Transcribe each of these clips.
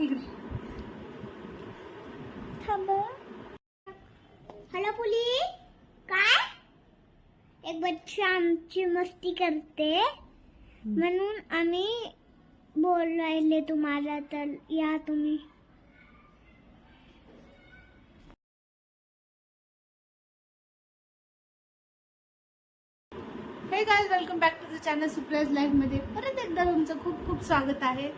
Hello pulley. काय? एक बच्चा आमची मस्ती करते. म्हणून आम्ही बोल राहिले तुम्हाला तर या तुम्ही. Hey guy welcome back to the channel surprise लाईफमध्ये परत एकदा तुमचं खूप खूप स्वागत आहे.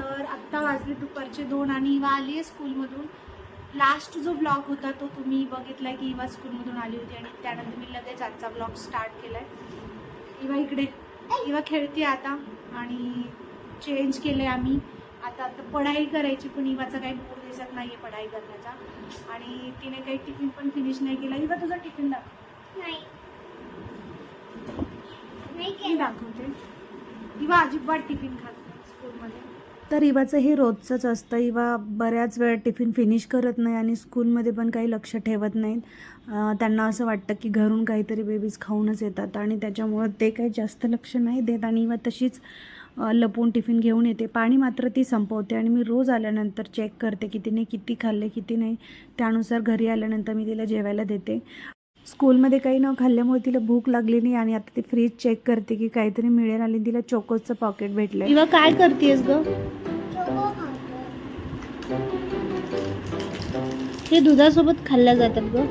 तर आत्ता वाजले दुपारचे दोन आणि इवा आली आहे स्कूलमधून. लास्ट जो ब्लॉग होता तो तुम्ही बघितला की इवा स्कूलमधून आली होती आणि त्यानंतर मी लगेच आजचा ब्लॉग स्टार्ट केला आहे इवा इकडे. इवा खेळते आता आणि चेंज केले आम्ही. आता आता पढाई करायची पण इवाचा काही मूड दिसत नाही आहे पढाई करण्याचा. आणि तिने काही टिफिन पण फिनिश नाही केला. इवा तुझा टिफिन दाखव. नाही. दाखवते. किंवा अजिबात टिफिन खात नाही स्कूलमध्ये. तर इवाचं हे रोजचंच असतं. इवा बऱ्याच वेळ टिफिन फिनिश करत नाही आणि स्कूलमध्ये पण काही लक्ष ठेवत नाहीत त्यांना असं वाटतं की घरून काहीतरी बेबीज खाऊनच येतात आणि त्याच्यामुळं ते काही जास्त लक्ष नाही देत आणि इवा तशीच लपून टिफिन घेऊन येते. पाणी मात्र ती संपवते आणि मी रोज आल्यानंतर चेक करते की तिने किती खाल्ले किती नाही. त्यानुसार घरी आल्यानंतर मी तिला जेवायला देते. स्कूलमध्ये काही न खाल्ल्यामुळे तिला भूक लागली नाही आणि आता ती फ्रीज चेक करते की काहीतरी मिळेल आणि तिला चोकोजचं पॉकेट भेटलं किंवा काय करतेस ग? हे दुधासोबत खाल्ल्या जातात ग.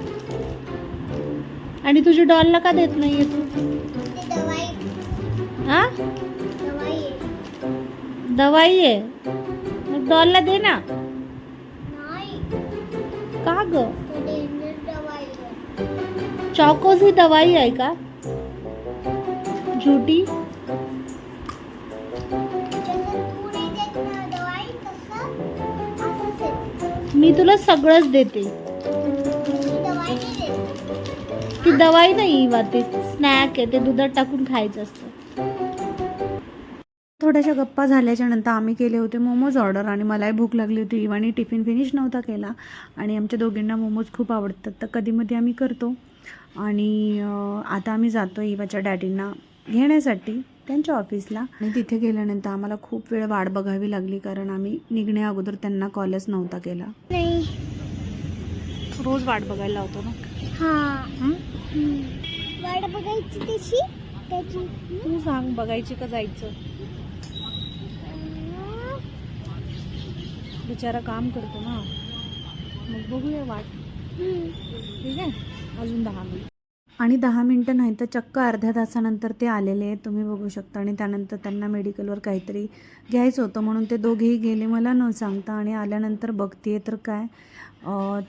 आणि तुझ्या डॉलला का देत नाहीये तू? दवाई हा? दवाई आहे. मग डॉलला दे ना. का ग? चॉकोज ही दवाई आहे का? झुटी? मी तुला सगळंच देते. ती दवाई नाही देत ते स्नॅक आहे ते दुधात टाकून खायचं असतं. थोड्याशा गप्पा झाल्याच्यानंतर आम्ही केले होते मोमोज ऑर्डर आणि मलाही भूक लागली होती. इवानी टिफिन फिनिश नव्हता केला आणि आमच्या दोघींना मोमोज खूप आवडतात. तर कधीमध्ये आम्ही करतो. आणि आता आम्ही जातो इवाच्या डॅडींना घेण्यासाठी. त्यांच्या ऑफिसला. आणि तिथे गेल्यानंतर आम्हाला खूप वेळ वाट बघावी लागली कारण आम्ही निघण्या अगोदर त्यांना कॉलच नव्हता केला. नाही. रोज वाट बघायला लावतो ना? हा. वाट बघायची त्याची. तू सांग बघायची का जायचं? बिचारा काम करतो ना. मग बघूया वाट. ठीक आहे? अजून दहा मिनिट. आणि दहा मिनटं नाही तर चक्क अर्ध्या तासानंतर ते आलेले आहेत. तुम्ही बघू शकता. आणि त्यानंतर त्यांना मेडिकलवर काहीतरी घ्यायचं होतं म्हणून ते दोघेही गेले. मला न सांगता आणि आल्यानंतर बघते तर काय?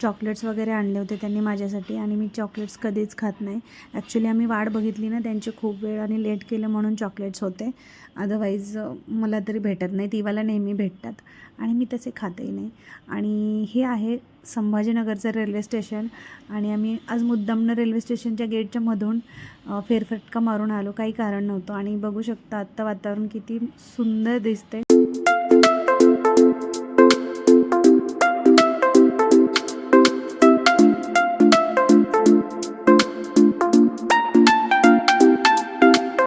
चॉकलेट्स वगैरे आणले होते त्यांनी माझ्यासाठी आणि मी चॉकलेट्स कधीच खात नाही. ॲक्च्युली आम्ही वाट बघितली ना त्यांची खूप वेळ आणि लेट केलं म्हणून चॉकलेट्स होते. अदरवाईज मला तरी भेटत नाही. तिवाला नेहमी भेटतात. आणि मी तसे खातही नाही. आणि हे आहे संभाजीनगरचं रेल्वे स्टेशन आणि आम्ही आज मुद्दामनं रेल्वे स्टेशनच्या गेटच्या मधून फेरफटका मारून आलो. काही कारण नव्हतं. आणि बघू शकता आत्ता वातावरण किती सुंदर दिसतंय.